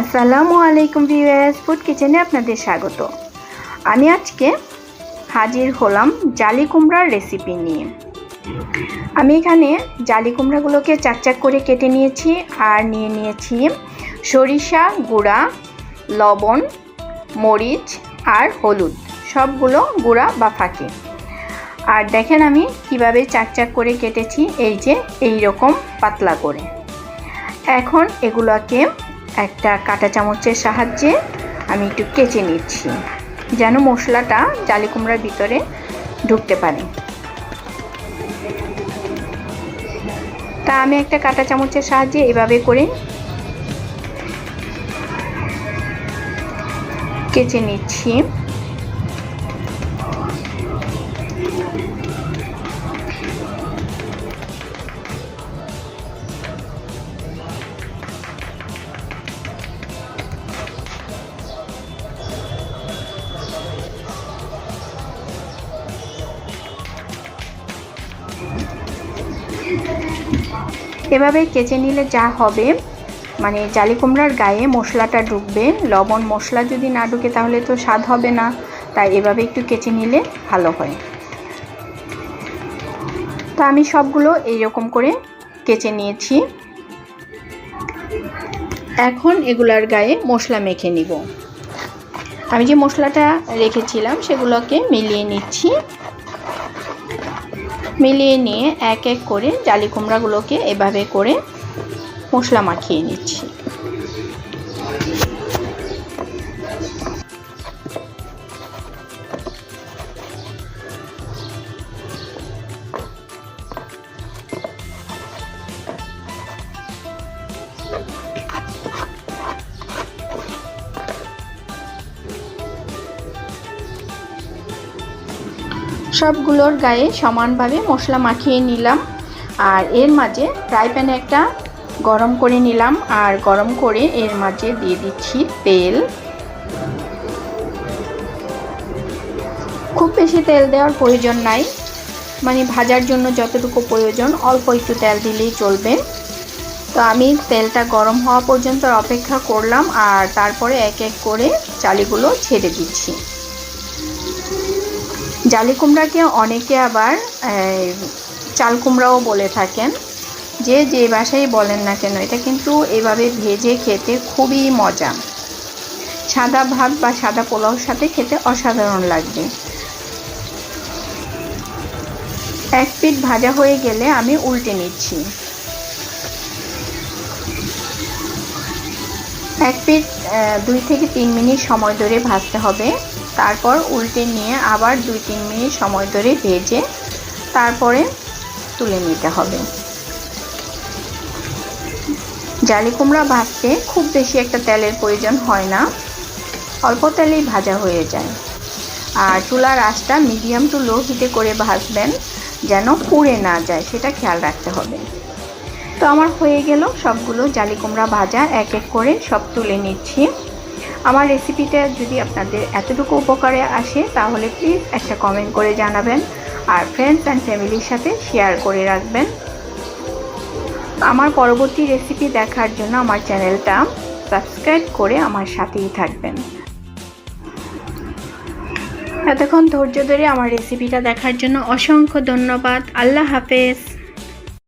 আসসালামু আলাইকুম viewers, food কিচেনে আপনাদের স্বাগত। আমি আজকে হাজির হলাম জালি কুমড়ার রেসিপি নিয়ে। আমি এখানে জালি কুমড়াগুলোকে চাক চাক করে কেটে নিয়েছি আর নিয়ে নিয়েছি সরিষা গুঁড়া, লবণ, মরিচ আর হলুদ। সবগুলো গুঁড়া বা ফাঁকে। আর দেখেন আমি কীভাবে চাক চাক করে কেটেছি, এই যে এই রকম পাতলা করে। এখন এগুলোকে একটা কাঁটা চামচের সাহায্যে আমি একটু কেচে নিচ্ছি, যেন মশলাটা জালি কুমড়ার ভিতরে ঢুকতে পারে। তা আমি একটা কাঁটা চামচের সাহায্যে এভাবে করে কেচে নিচ্ছি। এভাবে কেচে নিলে যা হবে মানে জালি কুমড়ার গায়ে মশলাটা ঢুকবে, লবণ মশলা যদি না ঢুকে তাহলে তো স্বাদ হবে না, তাই এভাবে একটু কেচে নিলে ভালো হয়। তো আমি সবগুলো এইরকম করে কেচে নিয়েছি। এখন এগুলার গায়ে মশলা মেখে নিব। আমি যে মশলাটা রেখেছিলাম সেগুলোকে মিলিয়ে নিচ্ছি। মিলিয়ে নিয়ে এক এক করে জালি কুমড়াগুলোকে এভাবে করে মশলা মাখিয়ে নিচ্ছি। সবগুলোর গায়ে সমানভাবে মশলা মাখিয়ে নিলাম। আর এর মাঝে ফ্রাই প্যানে একটা গরম করে নিলাম আর গরম করে এর মাঝে দিয়ে দিচ্ছি তেল। খুব বেশি তেল দেওয়ার প্রয়োজন নাই মানে ভাজার জন্য যতটুকু প্রয়োজন, অল্প একটু তেল দিলেই চলবে। তো আমি তেলটা গরম হওয়া পর্যন্ত অপেক্ষা করলাম আর তারপরে এক এক করে চালিগুলো ছেড়ে দিচ্ছি। জালি কুমড়াকে অনেকে আবার চাল কুমড়াও বলে থাকেন। যে যে বাসায় বলেন না কেন, এটা কিন্তু এভাবে ভেজে খেতে খুবই মজা। সাদা ভাত বা সাদা পোলাওর সাথে খেতে অসাধারণ লাগবে। এক পিট ভাজা হয়ে গেলে আমি উল্টে নিচ্ছি। এক পিট দুই থেকে তিন মিনিট সময় ধরে ভাজতে হবে। তারপর উল্টে নিয়ে আবার দুই তিন মিনিট সময় ধরে ভেজে তারপরে তুলে নিতে হবে। জালি কুমড়া ভাজতে খুব বেশি একটা তেলের প্রয়োজন হয় না। অল্প তেলেই ভাজা হয়ে যায়। আর চুলার আঁচটা মিডিয়াম টু লো হিটে করে ভাজবেন যেন পুড়ে না যায়, সেটা খেয়াল রাখতে হবে। তো আমার হয়ে গেল সবগুলো জালি কুমড়া ভাজা, এক এক করে সব তুলে নিচ্ছি। আমার রেসিপিটা যদি আপনাদের এতটুকু উপকারে আসে, তাহলে প্লিজ একটা কমেন্ট করে জানাবেন আর ফ্রেন্ডস অ্যান্ড ফ্যামিলির সাথে শেয়ার করে রাখবেন। আমার পরবর্তী রেসিপি দেখার জন্য আমার চ্যানেলটা সাবস্ক্রাইব করে আমার সাথেই থাকবেন। এতক্ষণ ধৈর্য ধরে আমার রেসিপিটা দেখার জন্য অসংখ্য ধন্যবাদ। আল্লাহ হাফেজ।